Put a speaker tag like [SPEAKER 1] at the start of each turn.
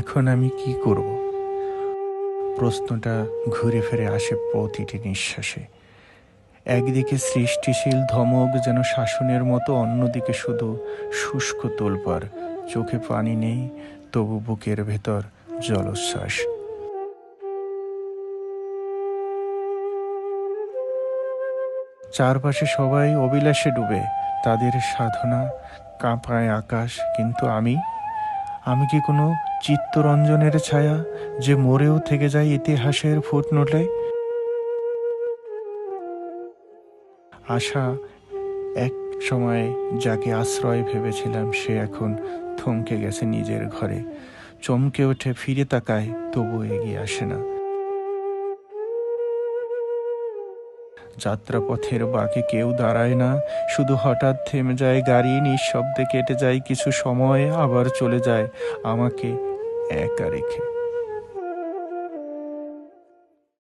[SPEAKER 1] এখন আমি কি করব? প্রশ্নটা ঘুরে ফিরে আসে প্রতিটি নিঃশ্বাসে। একদিকে সৃষ্টিশীল ধমক যেন শাসনের মতো, অন্যদিকে শুধু শুষ্ক তোলপার চোখে পানি নেই, তবু বুকের ভেতর জলোচ্ছ্বাস। চারপাশে সবাই অবিলাসে ডুবে, তাদের সাধনা কাঁপায় আকাশ, কিন্তু আমি? আমি কি কোনো চিত্তরঞ্জনের ছায়া যে মরেও থেকে যায় ইতিহাসের ফুটনোটে। আশা এক সময় যাকে আশ্রয় ভেবেছিলাম, সে এখন থমকে গেছে নিজের ঘরে। চমকে ওঠে, ফিরে তাকায় তবু এগিয়ে আসে না। যাত্রাপথের বাকি কেউ দাঁড়ায় না, শুধু হঠাৎ থেমে যায় গাড়ি, নিঃশব্দে কেটে যায় কিছু সময়, আবার চলে যায় আমাকে একা রেখে